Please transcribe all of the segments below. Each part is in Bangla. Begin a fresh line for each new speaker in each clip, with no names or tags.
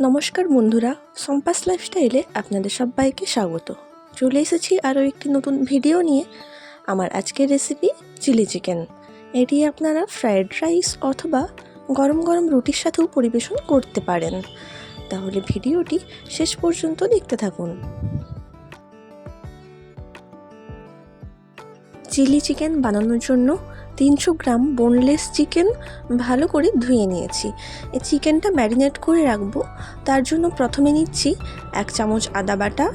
নমস্কার বন্ধুরা, সম্পাস লাইফস্টাইলে আপনাদের সবাইকে স্বাগত। চলে এসেছি আরও একটি নতুন ভিডিও নিয়ে। আমার আজকের রেসিপি চিলি চিকেন এটি আপনারা ফ্রায়েড রাইস অথবা গরম গরম রুটির সাথেও পরিবেশন করতে পারেন। তাহলে ভিডিওটি শেষ পর্যন্ত দেখতে থাকুন। চিলি চিকেন বানানোর জন্য তিনশো গ্রাম বোনলেস চিকেন ভালো করে ধুয়ে নিয়েছি। এই চিকেনটা ম্যারিনেট করে রাখব। তার জন্য প্রথমে নিচ্ছি এক চামচ আদা বাটা,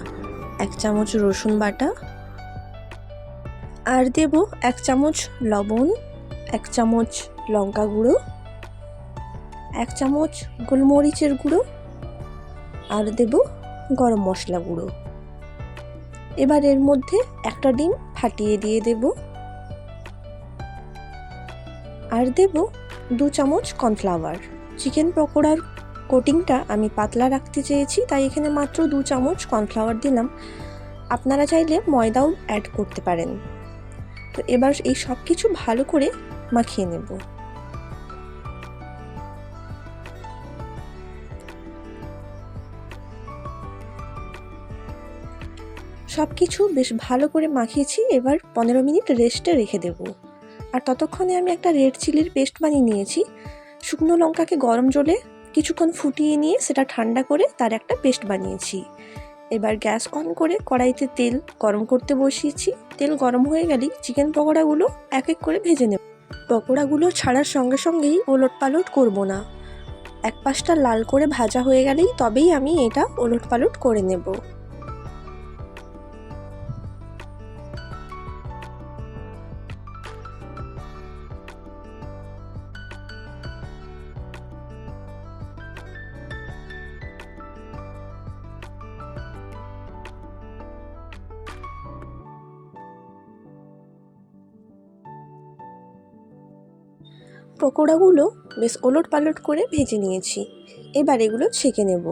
এক চামচ রসুন বাটা আর দেব এক চামচ লবণ, এক চামচ লঙ্কা গুঁড়ো, এক চামচ গোলমরিচের গুঁড়ো আর দেব গরম মশলা গুঁড়ো। এবার এর মধ্যে একটা ডিম ফাটিয়ে দিয়ে দেবো। আর দেব দু চামচ কর্নফ্লাওয়ার। চিকেন পকোড়ার কোটিংটা আমি পাতলা রাখতে চেয়েছি, তাই এখানে মাত্র দু চামচ কর্নফ্লাওয়ার দিলাম। আপনারা চাইলে ময়দাও অ্যাড করতে পারেন। তো এবার এই সব কিছু ভালো করে মাখিয়ে নেব। সব কিছু বেশ ভালো করে মাখিয়েছি, এবার পনেরো মিনিট রেস্টে রেখে দেবো। আর ততক্ষণে আমি একটা রেড চিলির পেস্ট বানিয়ে নিয়েছি। শুকনো লঙ্কাকে গরম জলে কিছুক্ষণ ফুটিয়ে নিয়ে সেটা ঠান্ডা করে তার একটা পেস্ট বানিয়েছি। এবার গ্যাস অন করে কড়াইতে তেল গরম করতে বসিয়েছি। তেল গরম হয়ে গেলেই চিকেন পকোড়াগুলো এক এক করে ভেজে নেব। পকোড়াগুলো ছাড়ার সঙ্গে সঙ্গেই ওলট পালট করব না। এক পাশটা লাল করে ভাজা হয়ে গেলেই তবেই আমি এটা ওলট পালট করে নেব। পকোড়াগুলো বেশ ওলট পালট করে ভেজে নিয়েছি। এবার এগুলো ছেঁকে নেব।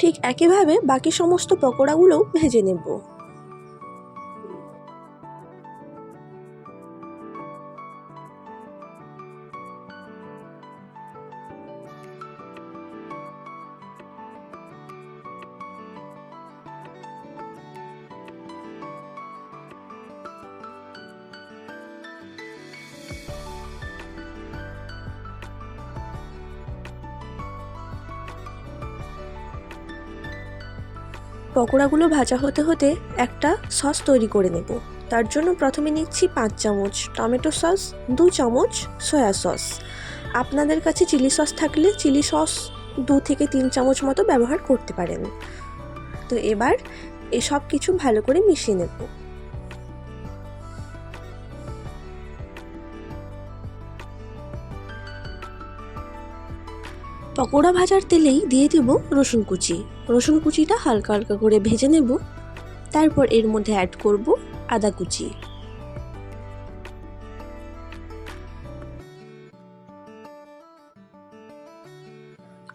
ঠিক একইভাবে বাকি সমস্ত পকোড়াগুলোও ভেজে নেব। পকোড়াগুলো ভাজা হতে হতে একটা সস তৈরি করে নেব। তার জন্য প্রথমে নিচ্ছি পাঁচ চামচ টমেটো সস, দু চামচ সয়া সস। আপনাদের কাছে চিলি সস থাকলে চিলি সস দু থেকে তিন চামচ মতো ব্যবহার করতে পারেন। তো এবার এসব কিছু ভালো করে মিশিয়ে নেব। পকোড়া ভাজার তেলেই দিয়ে দেব রসুন কুচি। রসুন কুচিটা হালকা হালকা করে ভেজে নেব। তারপর এর মধ্যে অ্যাড করব আদা কুচি।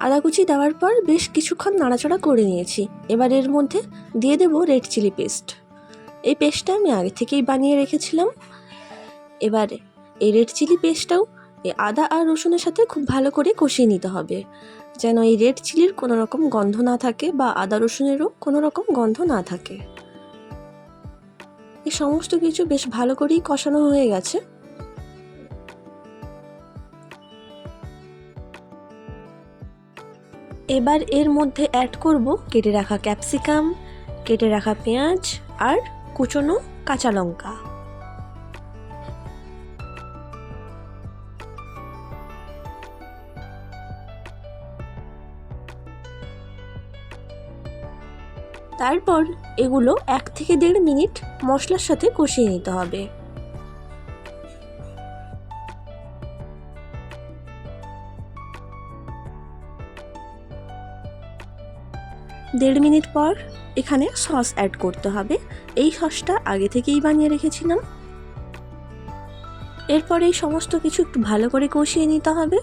আদা কুচি দেওয়ার পর বেশ কিছুক্ষণ নাড়াচাড়া করে নিয়েছি। এবার এর মধ্যে দিয়ে দেব রেড চিলি পেস্ট এই পেস্টটা আমি আগে থেকেই বানিয়ে রেখেছিলাম। এবার এই রেড চিলি পেস্টটাও এই আদা আর রসুনের সাথে খুব ভালো করে কষিয়ে নিতে হবে। যেন এই রেড চিলির কোনো রকম গন্ধ না থাকে বা আদা রসুনেরও কোনো রকম গন্ধ না থাকে। এই সমস্ত কিছু বেশ ভালো করেই কষানো হয়ে গেছে। এবার এর মধ্যে অ্যাড করব কেটে রাখা ক্যাপসিকাম কেটে রাখা পেঁয়াজ আর কুচনো কাঁচা লঙ্কা। তারপর এগুলো এক থেকে দেড় মিনিট মশলার সাথে কষিয়ে নিতে হবে। দেড় মিনিট পর এখানে সস অ্যাড করতে হবে। এই সসটা আগে থেকেই বানিয়ে রেখেছিলাম। এরপর এই সমস্ত কিছু একটু ভালো করে কষিয়ে নিতে হবে।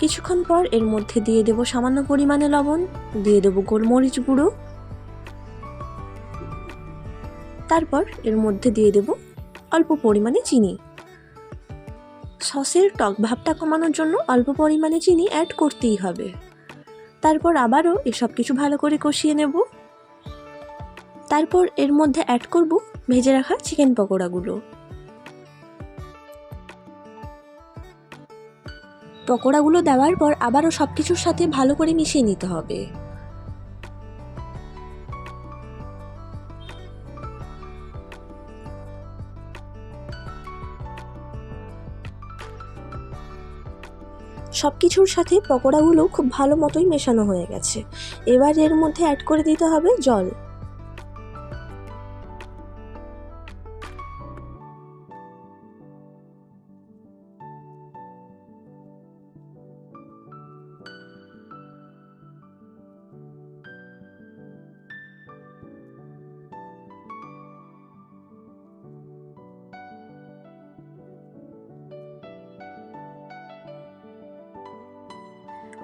কিছুক্ষণ পর এর মধ্যে দিয়ে দেব সামান্য পরিমাণে লবণ, দিয়ে দেব গোলমরিচ গুঁড়ো। তারপর এর মধ্যে দিয়ে দেব অল্প পরিমাণে চিনি। সসের টক ভাবটা কমানোর জন্য অল্প পরিমাণে চিনি অ্যাড করতেই হবে। তারপর আবারও এসব কিছু ভালো করে কষিয়ে নেব। তারপর এর মধ্যে অ্যাড করব ভেজে রাখা চিকেন পকোড়াগুলো। পকোড়াগুলো দেওয়ার পর আবারও সব কিছুর সাথে ভালো করে মিশিয়ে নিতে হবে। সব কিছুর সাথে পকোড়াগুলো খুব ভালো মতোই মেশানো হয়ে গেছে। এবার এর মধ্যে অ্যাড করে দিতে হবে জল।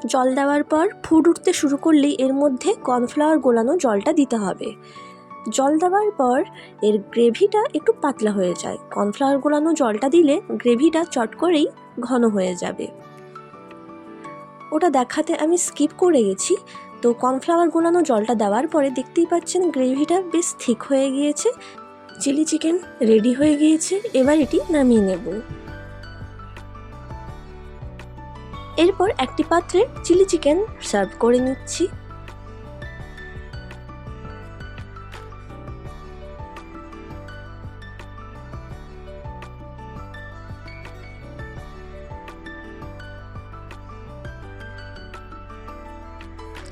জল দেওয়ার পর ফুড উঠতে শুরু করলেই এর মধ্যে কর্নফ্লাওয়ার গোলানো জলটা দিতে হবে। জল দেওয়ার পর এর গ্রেভিটা একটু পাতলা হয়ে যায়। কর্নফ্লাওয়ার গোলানো জলটা দিলে গ্রেভিটা চট করেই ঘন হয়ে যাবে। ওটা দেখাতে আমি স্কিপ করে গেছি। তো কর্নফ্লাওয়ার গোলানো জলটা দেওয়ার পরে দেখতেই পাচ্ছেন গ্রেভিটা বেশ ঠিক হয়ে গিয়েছে। চিলি চিকেন রেডি হয়ে গিয়েছে। এবার এটি নামিয়ে নেব। এরপর একটি পাত্রে চিলি চিকেন সার্ভ করে নিচ্ছি।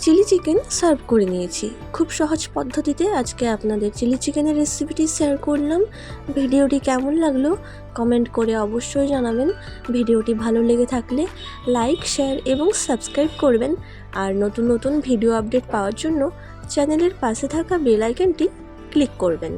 চিলি চিকেন সার্ভ করে নিয়েছি। খুব সহজ পদ্ধতিতে আজকে আপনাদের চিলি চিকেনের রেসিপিটি শেয়ার করলাম। ভিডিওটি কেমন লাগল কমেন্ট করে অবশ্যই জানাবেন। ভিডিওটি ভালো লেগে থাকলে লাইক, শেয়ার এবং সাবস্ক্রাইব করবেন। আর নতুন নতুন ভিডিও আপডেট পাওয়ার জন্য চ্যানেলের পাশে থাকা বেল আইকনটি ক্লিক করবেন।